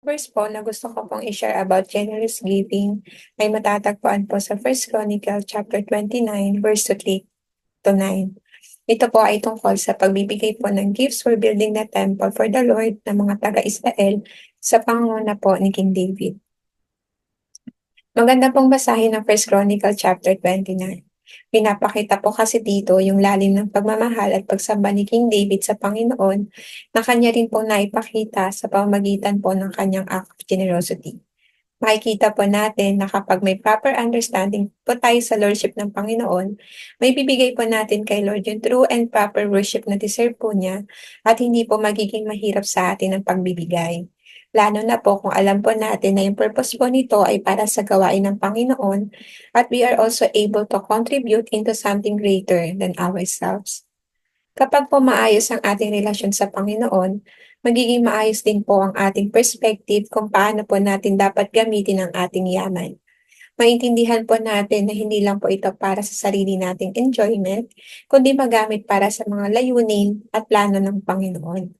Verse po na gusto ko pong i-share about generous giving ay matatagpuan po sa 1 Chronicle chapter 29 verse 3 to 9. Ito po ay tungkol sa pagbibigay po ng gifts for building the temple for the Lord ng mga taga-Israel sa pangunguna po ni King David. Maganda pong basahin ang 1 Chronicle chapter 29. Pinapakita po kasi dito yung lalim ng pagmamahal at pagsamba ni King David sa Panginoon na kanya rin po naipakita sa pamamagitan po ng kanyang act of generosity. Makikita po natin na kapag may proper understanding po tayo sa Lordship ng Panginoon, may bibigay po natin kay Lord yung true and proper worship na deserve po niya at hindi po magiging mahirap sa atin ang pagbibigay. Lalo na po kung alam po natin na yung purpose po nito ay para sa gawain ng Panginoon at we are also able to contribute into something greater than ourselves. Kapag po maayos ang ating relasyon sa Panginoon, magiging maayos din po ang ating perspective kung paano po natin dapat gamitin ang ating yaman. Maintindihan po natin na hindi lang po ito para sa sarili nating enjoyment, kundi magamit para sa mga layunin at plano ng Panginoon.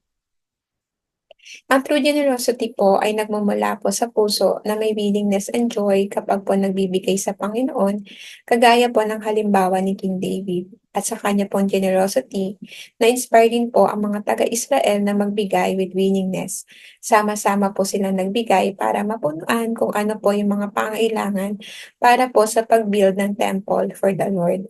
Ang true generosity po ay nagmumula po sa puso na may willingness and joy kapag po nagbibigay sa Panginoon, kagaya po ng halimbawa ni King David. At sa kanya pong generosity, na-inspire din po ang mga taga-Israel na magbigay with willingness. Sama-sama po silang nagbigay para mapunuan kung ano po yung mga pangailangan para po sa pag-build ng temple for the Lord.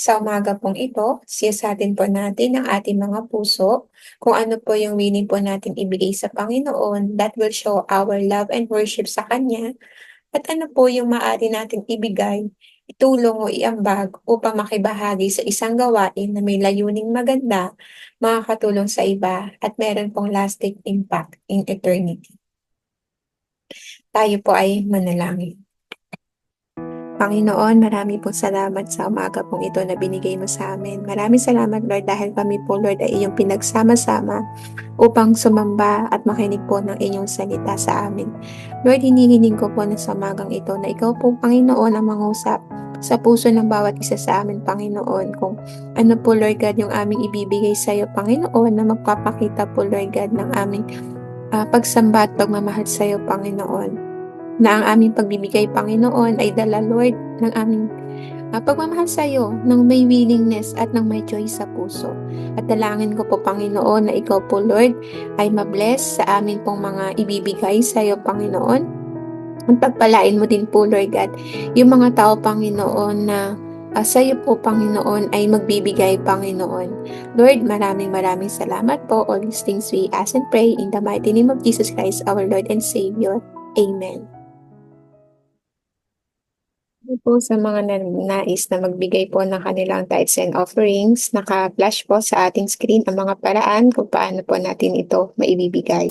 Sa umaga pong ito, siyasatin po natin ang ating mga puso kung ano po yung willing po natin ibigay sa Panginoon that will show our love and worship sa Kanya at ano po yung maaari natin ibigay, itulong o iambag upang makibahagi sa isang gawain na may layuning maganda, makakatulong sa iba at meron pong lasting impact in eternity. Tayo po ay manalangin. Panginoon, marami pong salamat sa umaga pong ito na binigay mo sa amin. Maraming salamat, Lord, dahil kami po, Lord, ay iyong pinagsama-sama upang sumamba at makinig po ng inyong salita sa amin. Lord, hinihiling ko po na sa umagang ito na ikaw po, Panginoon, ang mangusap sa puso ng bawat isa sa amin, Panginoon, kung ano po, Lord God, yung aming ibibigay sa iyo, Panginoon, na magpapakita po, Lord God, ng aming uh, pagsamba at pagmamahal sa iyo, Panginoon na ang aming pagbibigay, Panginoon, ay dala, Lord, ng aming uh, pagmamahal sa iyo, ng may willingness at ng may joy sa puso. At dalangin ko po, Panginoon, na ikaw po, Lord, ay mabless sa amin pong mga ibibigay sa iyo, Panginoon. At pagpalain mo din po, Lord God, yung mga tao, Panginoon, na uh, sa iyo po, Panginoon, ay magbibigay, Panginoon. Lord, maraming maraming salamat po. All these things we ask and pray in the mighty name of Jesus Christ, our Lord and Savior. Amen. Po sa mga nais na magbigay po ng kanilang tithes and offerings, naka-flash po sa ating screen ang mga paraan kung paano po natin ito maibibigay.